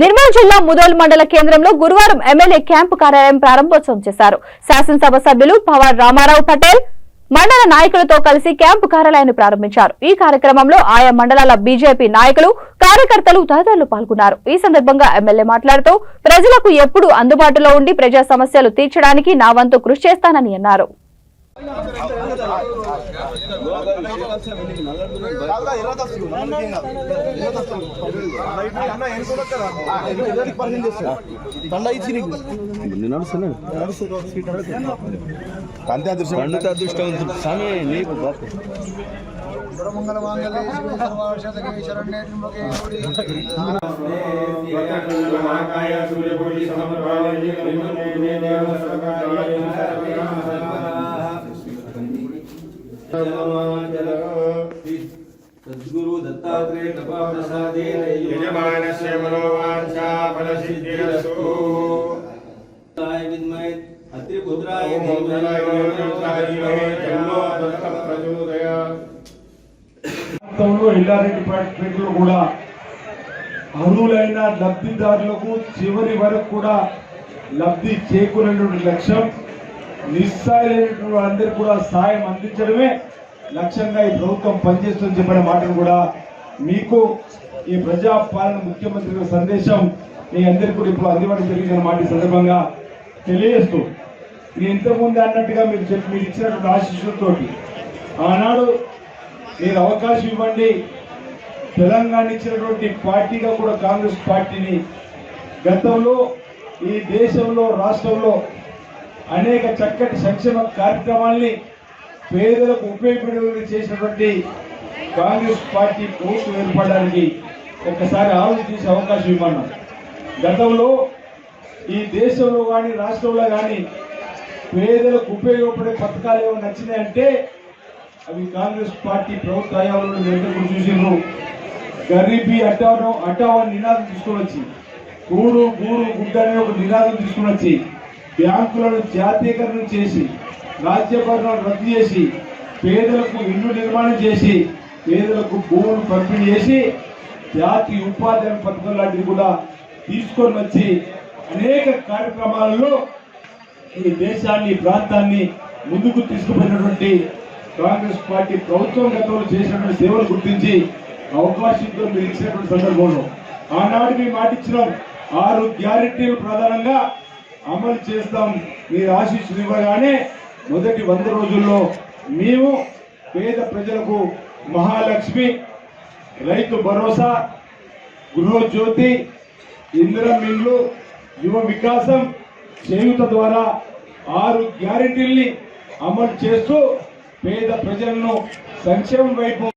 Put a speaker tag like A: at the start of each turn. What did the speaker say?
A: నిర్మల్ జిల్లా ముదోల్ మండల కేంద్రంలో గురువారం ఎమ్మెల్యే క్యాంపు కార్యాలయం ప్రారంభోత్సవం చేశారు. శాసనసభ సభ్యులు పవన్ రామారావు పటేల్ మండల నాయకులతో కలిసి క్యాంపు కార్యాలయాన్ని ప్రారంభించారు. ఈ కార్యక్రమంలో ఆయా మండలాల బీజేపీ నాయకులు కార్యకర్తలు తదితరులు పాల్గొన్నారు. ఈ సందర్భంగా ఎమ్మెల్యే మాట్లాడుతూ ప్రజలకు ఎప్పుడూ అందుబాటులో ఉండి ప్రజా సమస్యలు తీర్చడానికి నా వంతు కృషి చేస్తానని అన్నారు.
B: కాంతి అదృశ్యం
C: పండుగ అదృష్టం స్వామి నీకు బాపు
D: మంగళమాంగళ్యే శివ సర్వార్షదకే శరణ్యే త్ర్యంబకే సర్వ
E: सद्गुरु दत्तात्रेय कृपा प्रसादेन
B: యజమానస్య మనోవాంఛా ఫలసిద్ధిరస్తు
E: योगाय विद्महे अत्रिपुत्राय
B: ఓం మంగళాయ మంగళాయ తన్నో దత్త ప్రచోదయాత్
F: రాష్ట్రంలో ఎల్లారెడ్డిపేటలో కూడా అర్హులైన లబ్ధిదారులకు చివరి వరకు కూడా లబ్ధి చేకూరేటువంటి లక్ష్యం నిస్సాయులైనటువంటి వాళ్ళందరికీ కూడా సాయం అందించడమే లక్ష్యంగా ఈ ప్రభుత్వం పనిచేస్తుందని చెప్పిన మాటను కూడా మీకు ఈ ప్రజాపాలన ముఖ్యమంత్రి సందేశం మీ అందరికీ కూడా ఇప్పుడు అందుబాటు జరిగిందన్న మాట సందర్భంగా తెలియజేస్తూ ఇది ఇంతకుముందు అన్నట్టుగా మీరు చెప్పి మీరు ఇచ్చినటువంటి ఆశీస్సులతో ఆనాడు మీరు అవకాశం ఇవ్వండి. తెలంగాణ ఇచ్చినటువంటి పార్టీగా కూడా కాంగ్రెస్ పార్టీని గతంలో ఈ దేశంలో రాష్ట్రంలో అనేక చక్కటి సంక్షేమ కార్యక్రమాల్ని పేదలకు ఉపయోగపడే చేసినటువంటి కాంగ్రెస్ పార్టీ ప్రభుత్వం ఏర్పడడానికి ఒక్కసారి ఆలోచించే చేసే అవకాశం ఇవ్వను గతంలో ఈ దేశంలో కానీ రాష్ట్రంలో కానీ పేదలకు ఉపయోగపడే పథకాలు ఏమైనా నచ్చినాయంటే అవి కాంగ్రెస్ పార్టీ ప్రభుత్వ హయాంలో వెంటనే చూసినారు గరీబీ అట్టావనం అడ్డావని నినాదం తీసుకుని వచ్చి కూడు గూడు గుడ్డ అనే ఒక నినాదం తీసుకుని వచ్చి బ్యాంకులను జాతీయకరణ చేసి రాజ్యభరణాలు రద్దు చేసి పేదలకు ఇల్లు నిర్మాణం చేసి పేదలకు భూములు పంపిణీ చేసి జాతీయ ఉపాధి పథకం లాంటివి కూడా తీసుకొని వచ్చి అనేక కార్యక్రమాలలో ఈ దేశాన్ని ప్రాంతాన్ని ముందుకు తీసుకుపోయినటువంటి కాంగ్రెస్ పార్టీ ప్రభుత్వం గతంలో చేసినటువంటి సేవలు గుర్తించి అవకాశంతో మీరు ఇచ్చినటువంటి సందర్భంలో ఆనాడు మేము మాటిచ్చినాం. ఆరు గ్యారెంటీలు ప్రధానంగా అమలు చేస్తాం. మీరు ఆశీస్సులు ఇవ్వగానే మొదటి వంద రోజుల్లో మేము పేద ప్రజలకు మహాలక్ష్మి రైతు భరోసా గృహజ్యోతి ఇందిరం ఇండ్లు యువ వికాసం చేయుత ద్వారా ఆరు గ్యారెంటీల్ని అమలు చేస్తూ పేద ప్రజలను సంక్షేమం వైపు